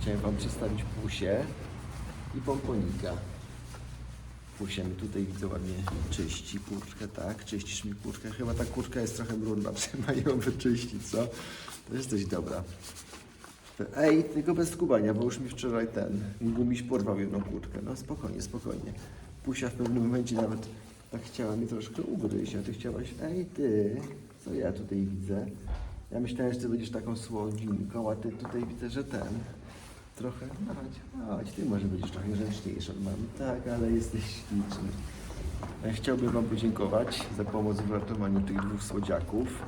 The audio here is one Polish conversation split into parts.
Chciałem Wam przedstawić Pusię i Pomponika. Pusia mi tutaj widzę ładnie czyści kurtkę, tak? Czyścisz mi kurtkę. Chyba ta kurtka jest trochę brudna, trzeba ją wyczyścić, co? To jesteś dobra. Ej, tylko bez skubania, bo już mi wczoraj ten gumiś porwał jedną kurtkę. No spokojnie, spokojnie. Pusia w pewnym momencie nawet tak chciała mnie troszkę ugryźć, a ty chciałaś, ej ty, co ja tutaj widzę? Ja myślałem, że ty będziesz taką słodzinką, a ty tutaj widzę, że ten trochę, chodź, chodź, ty może będziesz trochę grzeczniejszy od mamy. Tak, ale jesteś śliczny. Ja chciałbym Wam podziękować za pomoc w uratowaniu tych dwóch słodziaków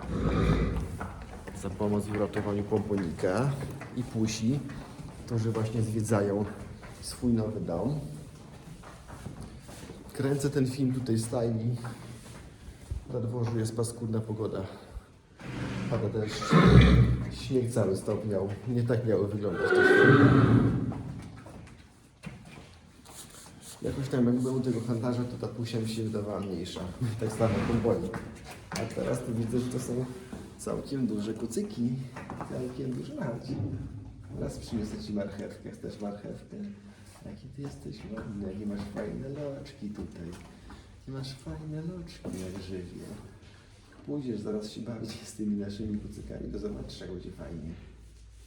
za pomoc w uratowaniu pomponika i pusi, którzy właśnie zwiedzają swój nowy dom. Kręcę ten film tutaj z stajni. Na dworzu jest paskudna pogoda. Pada deszcz. Śnieg cały stopniał. Nie tak miały wyglądać te święta. Jakoś tam jak byłem u tego handlarza, to ta pusia mi się wydawała mniejsza. Tak samo pomponik. A teraz to widzę, że to są całkiem duże kucyki. Całkiem duże marci. Raz przyniosę Ci marchewkę. Chcesz marchewkę? Jaki Ty jesteś ładny, jakie masz fajne loczki tutaj. Jakie masz fajne loczki, jak żywie. Pójdziesz zaraz się bawić z tymi naszymi kucykami, to zobaczysz, jak będzie fajnie.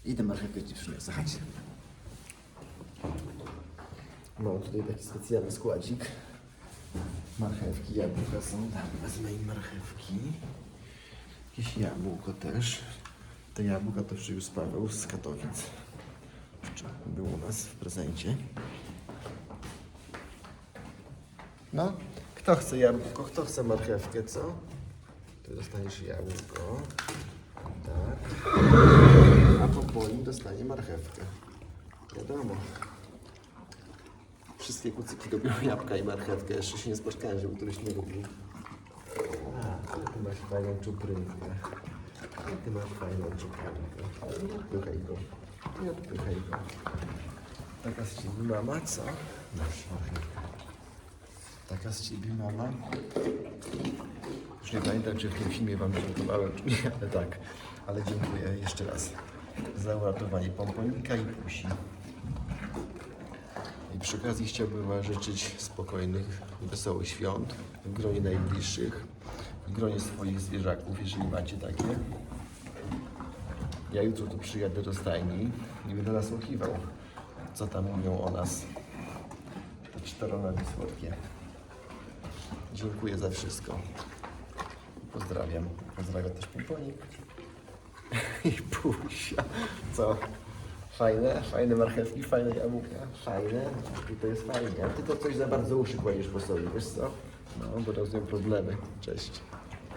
Idę marchewkę Ci przyniosę, chodź. Mam tutaj taki specjalny składzik. Marchewki, jabłka są. Dam, wezmę im marchewki. Jakieś jabłko też. Te jabłka to przywiózł Paweł z Katowic. Był u nas w prezencie. No, kto chce jabłko, kto chce marchewkę, co? Ty dostaniesz jabłko. Tak. A po moim dostanie marchewkę. Wiadomo. Wszystkie kucyki lubią jabłka i marchewkę. Jeszcze się nie spotkałem, żeby któryś nie lubił. A, ale ty masz fajną czuprynkę. Ale ty masz fajną czuprynkę. Nie odpychaj go. Nie odpychaj go. Taka z ciebie mama, co? Masz marchewkę. Taka z ciebie mama. Nie pamiętam, czy w tym filmie wam dziękowałem, czy nie, ale tak. Ale dziękuję jeszcze raz za uratowanie pomponika i pusi. I przy okazji chciałbym Wam życzyć spokojnych, wesołych świąt w gronie najbliższych, w gronie swoich zwierzaków, jeżeli macie takie. Ja jutro tu przyjadę do stajni i będę nasłuchiwał, co tam mówią o nas te czteronogi słodkie. Dziękuję za wszystko. Pozdrawiam. Pozdrawiam też Pomponik. I Pusia. Co? Fajne, fajne marchewki, fajne jabłka. Fajne. I to jest fajnie. A ty to coś za bardzo uszy kładziesz po sobie, wiesz co? No, bo rozumiem problemy. Cześć.